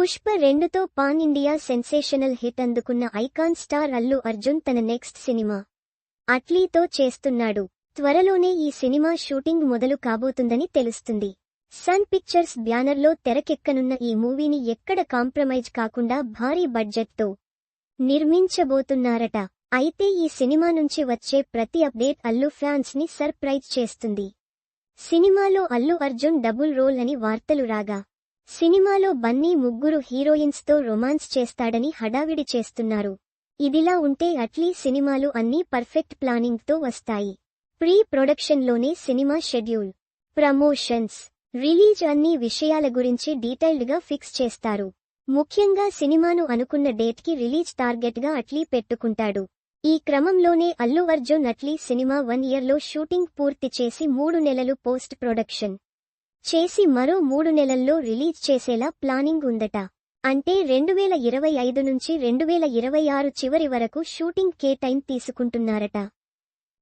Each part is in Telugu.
పుష్ప రెండుతో పాన్ ఇండియా సెన్సేషనల్ హిట్ అందుకున్న ఐకాన్ స్టార్ అల్లు అర్జున్ తన నెక్స్ట్ సినిమా అట్లీతో చేస్తున్నాడు. త్వరలోనే ఈ సినిమా షూటింగ్ మొదలు కాబోతుందని తెలుస్తుంది. సన్ పిక్చర్స్ బ్యానర్లో తెరకెక్కనున్న ఈ మూవీని ఎక్కడ కాంప్రమైజ్ కాకుండా భారీ బడ్జెట్తో నిర్మించబోతున్నారట. అయితే ఈ సినిమా నుంచి వచ్చే ప్రతి అప్డేట్ అల్లు ఫ్యాన్స్ని సర్ప్రైజ్ చేస్తుంది. సినిమాలో అల్లు అర్జున్ డబుల్ రోల్ అని వార్తలు రాగా సినిమాలో బన్నీ ముగ్గురు హీరోయిన్స్తో రొమాన్స్ చేస్తాడని హడావిడి చేస్తున్నారు. ఇదిలా ఉంటే అట్లీ సినిమాలు అన్నీ పర్ఫెక్ట్ ప్లానింగ్తో వస్తాయి. ప్రీ ప్రొడక్షన్లోనే సినిమా షెడ్యూల్ ప్రమోషన్స్ రిలీజ్ అన్ని విషయాల గురించి డీటెయిల్డ్గా ఫిక్స్ చేస్తారు. ముఖ్యంగా సినిమాను అనుకున్న డేట్కి రిలీజ్ టార్గెట్గా అట్లీ పెట్టుకుంటాడు. ఈ క్రమంలోనే అల్లు అర్జున్ అట్లీ సినిమా వన్ ఇయర్లో షూటింగ్ పూర్తి చేసి మూడు నెలలు పోస్ట్ ప్రొడక్షన్ చేసి మరో మూడు నెలల్లో రిలీజ్ చేసేలా ప్లానింగ్ ఉందట. అంటే రెండు వేల ఇరవై ఐదు నుంచి రెండు వేల ఇరవై ఆరు చివరి వరకు షూటింగ్ కే టైం తీసుకుంటున్నారట.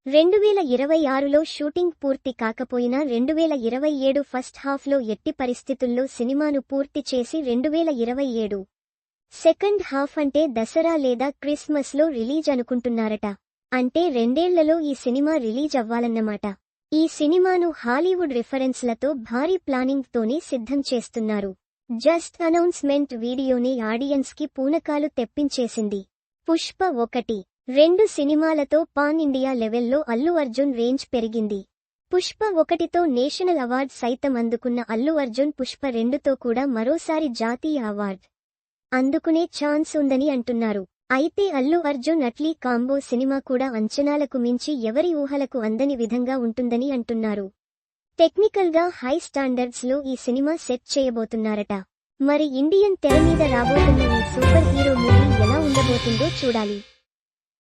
రెండు వేల ఇరవై ఆరులో షూటింగ్ పూర్తి కాకపోయినా రెండు వేల ఇరవై ఏడు ఫస్ట్ హాఫ్లో ఎట్టి పరిస్థితుల్లో సినిమాను పూర్తి చేసి రెండు వేల ఇరవై ఏడు సెకండ్ హాఫ్ అంటే దసరా లేదా క్రిస్మస్లో రిలీజ్ అనుకుంటున్నారట. అంటే రెండేళ్ళలో ఈ సినిమా రిలీజ్ అవ్వాలన్నమాట. ఈ సినిమాను హాలీవుడ్ రిఫరెన్స్లతో భారీ ప్లానింగ్తోనే సిద్ధం చేస్తున్నారు. జస్ట్ అనౌన్స్మెంట్ వీడియోని ఆడియన్స్కి పూనకాలు తెప్పించేసింది. పుష్ప ఒకటి. రెండు సినిమాలతో పాన్ ఇండియా లెవెల్లో అల్లు అర్జున్ రేంజ్ పెరిగింది. పుష్ప ఒకటితో నేషనల్ అవార్డ్ సైతం అందుకున్న అల్లు అర్జున్ పుష్ప రెండుతో కూడా మరోసారి జాతీయ అవార్డ్ అందుకునే ఛాన్స్ ఉందని అంటున్నారు. అయితే అల్లు అర్జున్ అట్లీ కాంబో సినిమా కూడా అంచనాలకు మించి ఎవరి ఊహలకు అందని విధంగా ఉంటుందని అంటున్నారు. టెక్నికల్గా హై స్టాండర్డ్స్లో ఈ సినిమా సెట్ చేయబోతున్నారట. మరి ఇండియన్ తెర మీద రాబోతున్న ఈ సూపర్ హీరో మూవీ ఎలా ఉండబోతుందో చూడాలి.